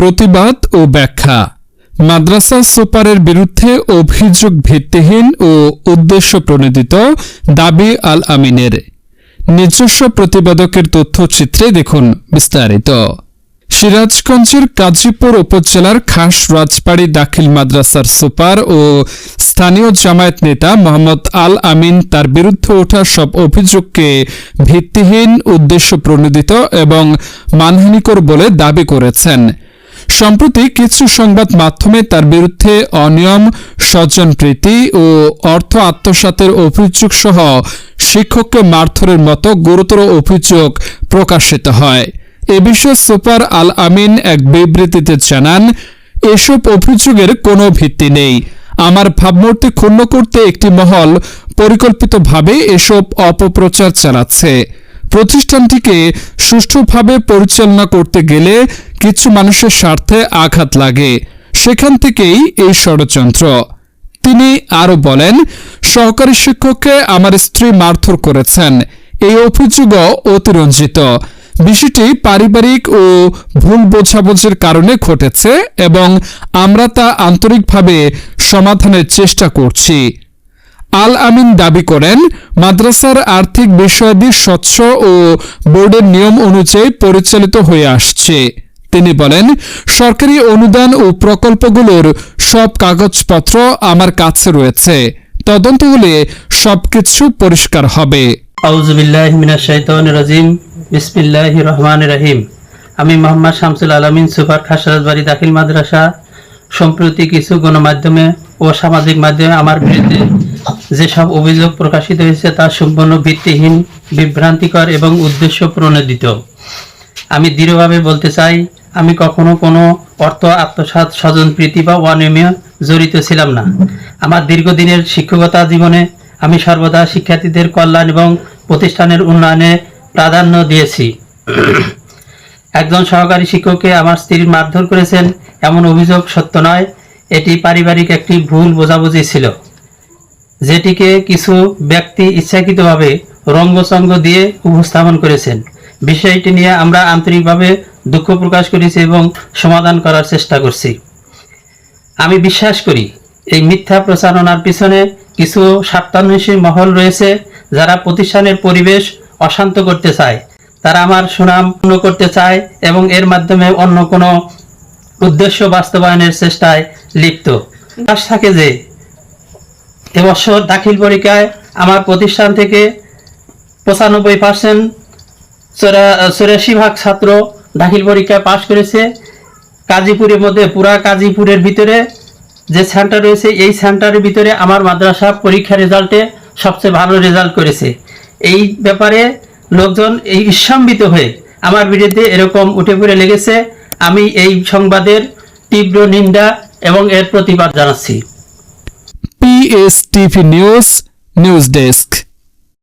প্রতিবাদ ও ব্যাখ্যা। মাদ্রাসা সুপারের বিরুদ্ধে অভিযোগ ভিত্তিহীন ও উদ্দেশ্য প্রণোদিত দাবি আল আমিনের নিজস্ব প্রতিবেদকের তথ্যচিত্রে দেখুন বিস্তারিত। সিরাজগঞ্জের কাজীপুর উপজেলার খাস রাজবাড়ী দাখিল মাদ্রাসার সুপার ও স্থানীয় জামায়াত নেতা মোহাম্মদ আল আমিন তার বিরুদ্ধে ওঠা সব অভিযোগকে ভিত্তিহীন উদ্দেশ্য প্রণোদিত এবং মানহানিকর বলে দাবি করেছেন। সম্প্রতি কিছু সংবাদ মাধ্যমে তার বিরুদ্ধে অনিয়ম, স্বজনপ্রীতি ও অর্থ আত্মসাতের অভিযোগ সহ শিক্ষককে মারধরের মতো গুরুতর অভিযোগ প্রকাশিত হয়। এ বিষয়ে সুপার আল আমিন এক বিবৃতিতে জানান, এসব অভিযোগের কোনো ভিত্তি নেই। আমার ভাবমূর্তি ক্ষুণ্ণ করতে একটি মহল পরিকল্পিতভাবে এসব অপপ্রচার চালাচ্ছে। প্রতিষ্ঠানটিকে সুষ্ঠুভাবে পরিচালনা করতে গেলে কিছু মানুষের স্বার্থে আঘাত লাগে। সেখান থেকেই এই ষড়যন্ত্র। তিনি আরও বলেন, সহকারী শিক্ষককে আমার স্ত্রী মারধর করেছেন। এই অভিযোগও অতিরঞ্জিত। বিষয়টি পারিবারিক ও ভুল বোঝাবুঝির কারণে ঘটেছে এবং আমরা তা আন্তরিকভাবে সমাধানের চেষ্টা করছি। আল আমিন দাবি করেন, মাদ্রাসার আর্থিক বিষয়াদি স্বচ্ছ ও বোর্ডের নিয়ম অনুযায়ী পরিচালিত হয়ে আসছে। তিনি বলেন, সরকারি অনুদান ও প্রকল্পগুলোর সব কাগজপত্র আমার কাছে রয়েছে। তদন্ত হলে সবকিছু পরিষ্কার হবে। আমি মোহাম্মদ শামসুল আলামিন সুপার খাসরাত বাড়ি দাখিল মাদ্রাসা। সম্প্রতি কিছু গণমাধ্যমে ও সামাজিক মাধ্যমে আমার বিরুদ্ধে যেসব অভিযোগ প্রকাশিত হয়েছে তা সম্পূর্ণ ভিত্তিহীন, বিভ্রান্তিকর এবং উদ্দেশ্য প্রণোদিত আমি দৃঢ়ভাবে বলতে চাই, আমি কখনো কোনো অর্থ, আত্মসাৎ, স্বজন, প্রীতি বা অনিয়মে জড়িত ছিলাম না। আমার দীর্ঘদিনের শিক্ষকতা জীবনে আমি সর্বদা শিক্ষার্থীদের কল্যাণ এবং প্রতিষ্ঠানের উন্নয়নে প্রাধান্য দিয়েছি। একজন সহকারী শিক্ষককে আমার স্ত্রীর মারধর করেছেন, এমন অভিযোগ সত্য নয়। এটি পারিবারিক একটি ভুল বোঝাবুঝি ছিল, যেটিকে কিছু ব্যক্তি ইচ্ছাকৃতভাবে রঙ্গসঙ্গ দিয়ে উপস্থাপন করেছেন। বিষয়টি নিয়ে আমরা আন্তরিকভাবে দুঃখ প্রকাশ করেছি এবং সমাধান করার চেষ্টা করছি। আমি বিশ্বাস করি, এই মিথ্যা প্রচারণার পিছনে কিছু স্বার্থান্বেষী মহল রয়েছে যারা প্রতিষ্ঠানের পরিবেশ অশান্ত করতে চায়। তারা আমার সুনাম পূর্ণ করতে চায় এবং এর মাধ্যমে অন্য কোনো উদ্দেশ্য বাস্তবায়নের চেষ্টায় লিপ্ত। আশ থাকে যে, এবছর দাখিল পরীক্ষায় আমার প্রতিষ্ঠান থেকে পঁচানব্বই পার্সেন্ট চৌরাশি ভাগ ছাত্র দাখিল পরীক্ষায় পাশ করেছে। কাজীপুরের মধ্যে, পুরা কাজীপুরের ভিতরে যে সেন্টার রয়েছে, এই সেন্টারের ভিতরে আমার মাদ্রাসা পরীক্ষা রেজাল্টে সবচেয়ে ভালো রেজাল্ট করেছে। এই ব্যাপারে লোকজন এই ইস্সাম্বিত হয়ে আমার বিরুদ্ধে এরকম উঠে পড়ে লেগেছে। আমি এই সংবাদের তীব্র নিন্দা এবং এর প্রতিবাদ জানাচ্ছি। PS TV news news desk